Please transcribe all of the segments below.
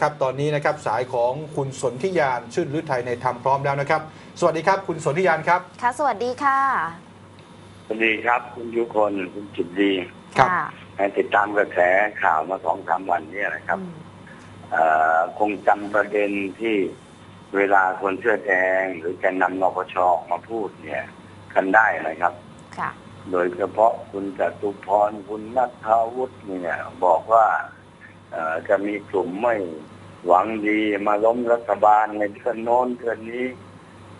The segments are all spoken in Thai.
ครับ ตอนนี้นะครับสายของคุณสนธิยานชื่นฤทัยในธรรมพร้อมแล้วนะครับ สวัสดีครับ คุณสนธิยานครับ ค่ะ สวัสดีค่ะ สวัสดีครับ คุณยุคนคุณจิตดีครับค่ะให้ติดตามกระแสข่าวมาสองสามวันเนี้นะครับอืมเอ่อคงจำประเด็นที่เวลาคนเสื้อแดงหรือแกนนำนปชออกมาพูดเนี่ยกันได้นะครับค่ะโดยเฉพาะคุณจตุพรคุณนัทวุฒิเนี่ย บอกว่าเอ่อจะมีกลุ่มไม่ หวังดีมาล้มรัฐบาลในเดือนโน้นเดือนนี้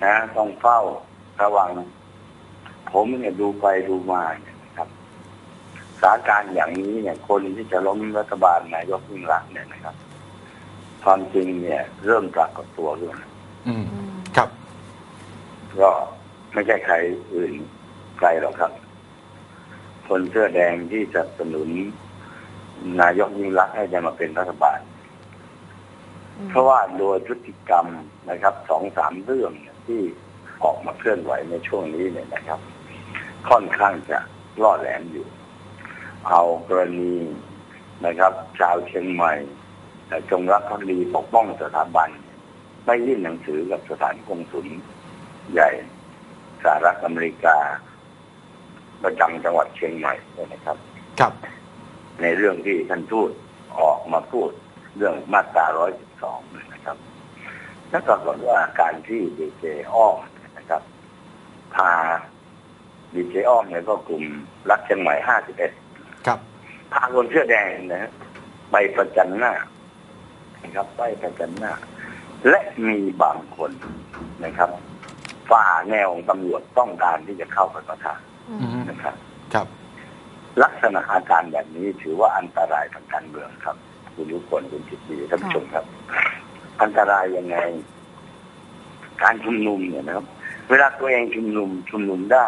นะต้องเฝ้าระวัง ผมเนี่ยดูไปดูมาเนี่ยนะครับสถานการณ์อย่างนี้เนี่ย คนที่จะล้มรัฐบาลนายกยิ่งรักษณ์เนี่ยนะครับ ความจริงเนี่ย เริ่มปรากฏตัวด้วยนะอืมอืมครับ ก็ไม่ใช่ใครอื่นไกลหรอกครับคนเสื้อแดงที่จะสนุนนายกยิ่งรักษณ์ให้จะมาเป็นรัฐบาลอืม เพราะว่าโดยพฤติกรรมนะครับสองสามเรื่องเนี่ยที่ออกมาเคลื่อนไหวในช่วงนี้เนี่ยนะครับ ค่อนข้างจะล่อแหลมอยู่ เอากรณีนะครับ ชาวเชียงใหม่แต่จงรักภักดีปกป้องสถาบันไม่ยื่นหนังสือกับสถานกงสุลใหญ่สหรัฐอเมริกา ประจำจังหวัดเชียงใหม่เนี่ยนะครับ ครับ ในเรื่องที่ท่านทูตออกมาพูด เรื่องมาตรา112เนี่ยนะครับนั่นปรากฏว่าการที่ดีเจอ้อมนะครับพาดีเจอ้อมเนี่ยก็กลุ่มรักเชียงใหม่51ครับพาคนเสื้อแดงนะฮะไปประจันหน้านะครับไปประจันหน้า และมีบางคนนะครับฝ่าแนวของตำรวจต้องการที่จะเข้าไปประทะอือืมมนะครับ ครับ ลักษณะอาการแบบนี้ถือว่าอันตรายทางการเมืองครับ คุณยุคนคุณจิตดีท่านผู้ชมครับ อันตรายยังไง การชุมนุมเนี่ยนะครับ เวลาตัวเองชุมนุมชุมนุมได้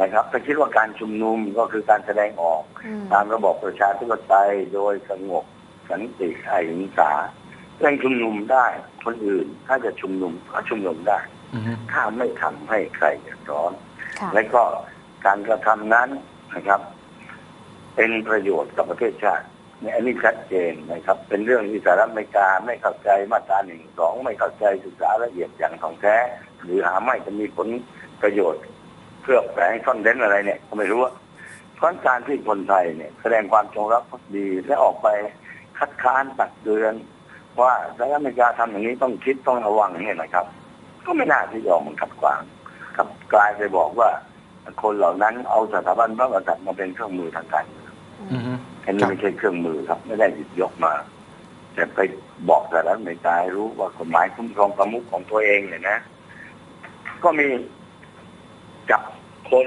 นะครับถ้าคิดว่าการชุมนุมก็คือการแสดงออกอืมตามระบอบประชาธิปไตยโดยสงบสันติอหิงสาเรื่องชุมนุมได้คนอื่น ถ้าจะชุมนุมก็ชุมนุมได้อืมถ้าไม่ทำให้ใครเดือดร้อนค่ะและก็การกระทำนั้นนะครับ เป็นประโยชน์กับประเทศชาติ เนี่ยอันนี้ชัดเจนนะครับ เป็นเรื่องที่สหรัฐอเมริกาไม่เข้าใจมาตราหนึ่งสองไม่เข้าใจศึกษาละเอียดอย่างของแท้ หรือหาไม่จะมีผลประโยชน์เพื่อแฝงซ่อนเร้นอะไรเนี่ยก็ไม่รู้ว่าเพราะการที่คนไทยเนี่ย แสดงความจงรักภักดีและออกไปคัดค้านตักเตือน ว่าสหรัฐอเมริกาทำอย่างนี้ต้องคิดต้องระวังเนี่ยนะครับ ก็ไม่น่าที่จะออกมาขัดขวางครับกลายไปบอกว่า คนเหล่านั้นเอาสถาบันพระมหากษัตริย์มาเป็นเครื่องมือทางการเมือง อืมอันนี้ครับไม่ใช่เครื่องมือครับ ไม่ได้หยิบยกมา แต่ไปบอกสหรัฐอเมริกาให้รู้ว่ากฎหมายคุ้มครองประมุขของตัวเองเนี่ยนะ ก็มีจับคน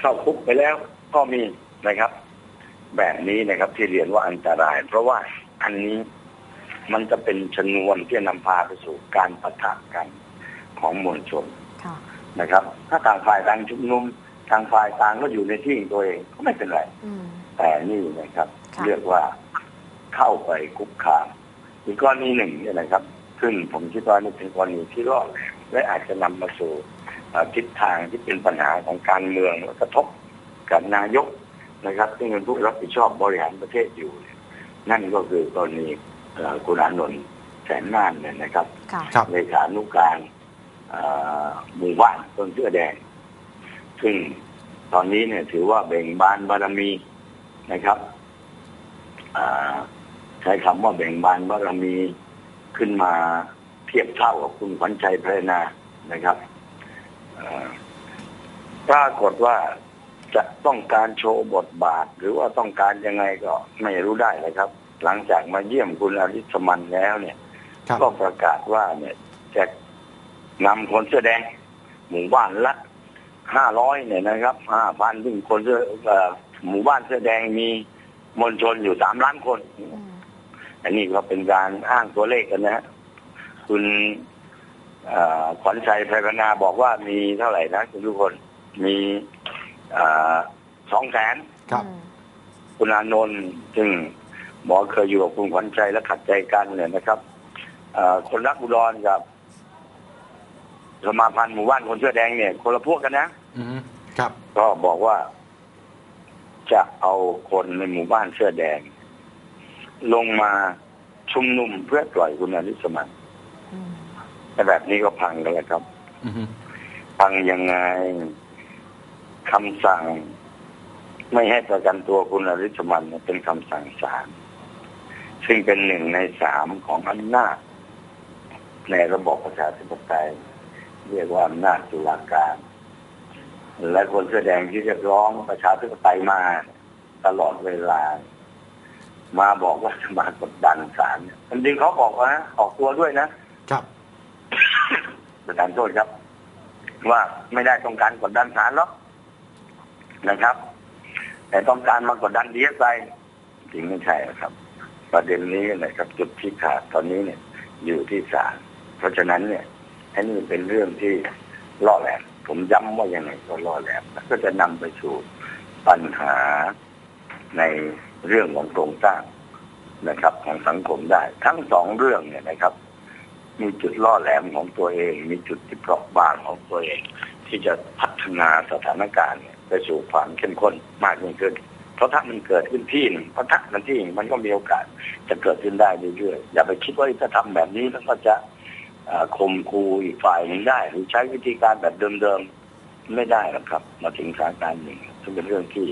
เข้าคุกไปแล้วก็มีนะครับ แบบนี้นะครับที่เรียนว่าอันตราย เพราะว่าอันนี้มันจะเป็นชนวนที่จะนำพาไปสู่การปะทะกันของมวลชนค่ะนะครับ ถ้าต่างฝ่ายต่างชุมนุมทางฝ่ายต่างก็อยู่ในที่ของตัวเองก็ไม่เป็นไรอืม แต่นี่นะครับค่ะเรียกว่าเข้าไปคุกคามอีกกรณีหนึ่งเนี่ยนะครับ ซึ่งผมคิดว่านี่เป็นกรณีที่รอดแหลมและอาจจะนำมาสู่เอ่อทิศทางที่เป็นปัญหาของการเมืองและกระทบกับนายกนะครับซึ่งเป็นผู้รับผิดชอบบริหารประเทศอยู่เนี่ยนั่นก็คือกรณีเอ่อคุณอานนท์แสนน่านเนี่ยนะครับค่ะครับเลขานุการเอ่อหมู่บ้านต้นเสื้อแดง ซึ่งตอนนี้เนี่ยถือว่าเบ่งบานบารมี นะครับอ่าใช้คำว่าเบ่งบานบารมีขึ้นมาเทียบเท่ากับคุณขวัญชัยเพรนานะครับเอ่อปรากฏว่าจะต้องการโชว์บทบาท หรือว่าต้องการยังไงก็ไม่รู้ได้เลยครับ หลังจากมาเยี่ยมคุณอริสมันแล้วเนี่ยครับก็ประกาศว่าเนี่ยจะนำคนเสื้อแดง หมู่บ้านละห้าร้อยเนี่ยนะครับห้าพันซึ่งคนเสื้อเอ่อ หมู่บ้านเสื้อแดงมีมวลชนอยู่สามล้านคนอืมอันนี้ก็เป็นการอ้างตัวเลขกันนะฮะคุณเอ่อขวัญชัยไพรพนาบอกว่ามีเท่าไหร่นะคุณทุกคนมีสองแสนครับอืมคุณอานนท์ซึ่งหมอเคยอยู่กับคุณขวัญชัยและขัดใจกันเนี่ยนะครับเอ่อคนรักอุดรกับ สมาพันธ์หมู่บ้านคนเสื้อแดงเนี่ย คนละพวกกันนะอืมครับก็บอกว่า จะเอาคนในหมู่บ้านเสื้อแดง ลงมาชุมนุมเพื่อปล่อยคุณอริสมันอืมแต่แบบนี้ก็พังกันแล้วครับอือฮึฟังยังไงคำสั่ง ไม่ให้ประกันตัวคุณอริสมันเนี่ยเป็นคำสั่งศาลซึ่งเป็นหนึ่งในสามของอำนาจในระบบประชาธิปไตยเรียกว่าอำนาจตุลาการ และคนแสอแดงที่เรียกร้องประชาธิปไตยมาตลอดเวลา มาบอกว่าจะมากดดันศาลเนี่ยจริงๆเขาบอกว่าออกตัวด้วยนะครับประธานโทษครับ ว่าไม่ได้ต้องการกดดันศาลหรอกนะครับ แต่ต้องการมากดดันดีเอสไอจริงไม่ใช่นะครับ ประเด็นนี้นะครับ จุดที่ขาดตอนนี้เนี่ย อยู่ที่ศาลเพราะฉะนั้นเนี่ยอันนี้เป็นเรื่องที่ล่อแหลม ผมย้ำว่ายังไงก็ล่อแหลมแล้วก็จะนำไปสู่ปัญหาในเรื่องของโครงสร้างนะครับ ของสังคมได้ ทั้งสองเรื่องเนี่ยนะครับ มีจุดล่อแหลมของตัวเอง มีจุดที่เปราะบางของตัวเอง ที่จะพัฒนาสถานการณ์ไปสู่ความเข้มข้นมากยิ่งขึ้น เพราะถ้ามันเกิดขึ้นที่หนึ่งเพราะถ้ามันที่นึ่มันก็มีโอกาสจะเกิดขึ้นได้เรื่อยๆอย่าไปคิดว่าถ้าทำแบบนี้แล้วก็จะ ข่มคูอีกฝ่ายหนึ่งได้ หรือใช้วิธีการแบบเดิมๆไม่ได้หรอกครับ มาถึงสถานการณ์หนึ่งซึ่งเป็นเรื่องที่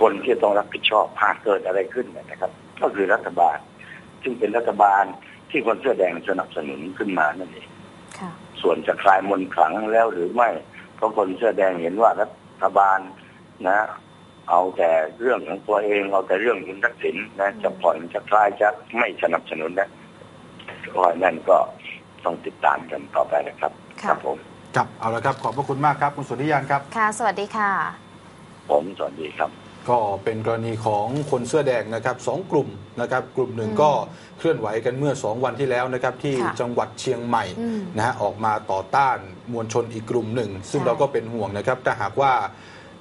คนที่ต้องรับผิดชอบหากเกิดอะไรขึ้นเนี่ยนะครับ ก็คือรัฐบาล ซึ่งเป็นรัฐบาลที่คนเสื้อแดงสนับสนุนขึ้นมานั่นเองค่ะส่วนจะคลายมนต์ขลังแล้วหรือไม่เพราะคนเสื้อแดงเห็นว่ารัฐบาลนะ เอาแต่เรื่องของตัวเอง เอาแต่เรื่องคุณทักษิณนะ จะผ่อนจะคลายจะไม่สนับสนุนนะก็นั่นก็ ต้องติดตามกันต่อไปนะครับค่ะครับผมครับเอาละครับขอบพระคุณมากครับคุณสนธิยานครับ ค่ะ สวัสดีค่ะ ผมสวัสดีครับ ก็เป็นกรณีของคนเสื้อแดงนะครับสองกลุ่มนะครับ กลุ่มหนึ่งอืมก็เคลื่อนไหวกันเมื่อ 2 วันที่แล้วนะครับ ที่ค่ะจังหวัดเชียงใหม่อืมนะฮะออกมาต่อต้านมวลชนอีกกลุ่มหนึ่ง ซึ่งใช่เราก็เป็นห่วงนะครับถ้าหากว่า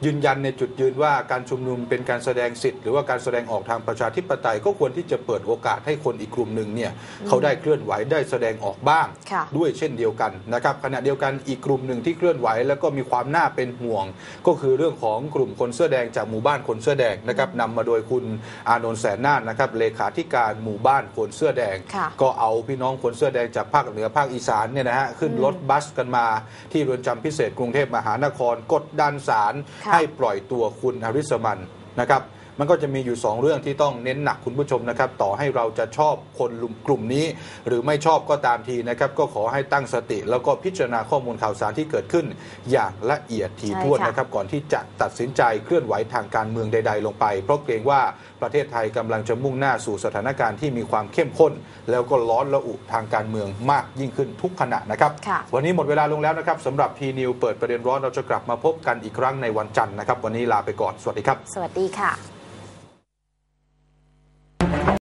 ยืนยันในจุดยืนว่าการชุมนุมเป็นการแสดงสิทธิ์หรือว่าการแสดงออกทางประชาธิปไตยก็ควรที่จะเปิดโอกาสให้คนอีกกลุ่มหนึ่งเนี่ยเขาได้เคลื่อนไหวได้แสดงออกบ้างค่ะด้วยเช่นเดียวกันนะครับขณะเดียวกันอีกกลุ่มหนึ่งที่เคลื่อนไหว แล้วก็มีความน่าเป็นห่วง ก็คือเรื่องของกลุ่มคนเสื้อแดงจากหมู่บ้านคนเสื้อแดงนะครับนำมาโดยคุณอานนท์แสนนาฏนะครับเลขาธิการหมู่บ้านคนเสื้อแดงค่ะก็เอาพี่น้องคนเสื้อแดงจากภาคเหนือภาคอีสานเนี่ยนะฮะขึ้นอืมรถบัสกันมาที่เรือนจำพิเศษกรุงเทพมหานครกดดันศาลค่ะให้ปล่อยตัวคุณอริสมันนะครับ มันก็จะมีอยู่ 2 เรื่องที่ต้องเน้นหนักคุณผู้ชมนะครับ ต่อให้เราจะชอบคนกลุ่มนี้ หรือไม่ชอบก็ตามทีนะครับ ก็ขอให้ตั้งสติ แล้วก็พิจารณาข้อมูลข่าวสารที่เกิดขึ้น อย่างละเอียดถี่ถ้วนใช่ค่ะนะครับ ก่อนที่จะตัดสินใจเคลื่อนไหวทางการเมืองใด ๆ ลงไป เพราะเกรงว่าประเทศไทยกำลังจะมุ่งหน้าสู่สถานการณ์ที่มีความเข้มข้น แล้วก็ร้อนระอุทางการเมืองมากยิ่งขึ้นทุกขณะนะครับค่ะวันนี้หมดเวลาลงแล้วนะครับสำหรับพีนิวเปิดประเด็นร้อนเราจะกลับมาพบกันอีกครั้งในวันจันทร์นะครับ วันนี้ลาไปก่อน สวัสดีครับ สวัสดีค่ะ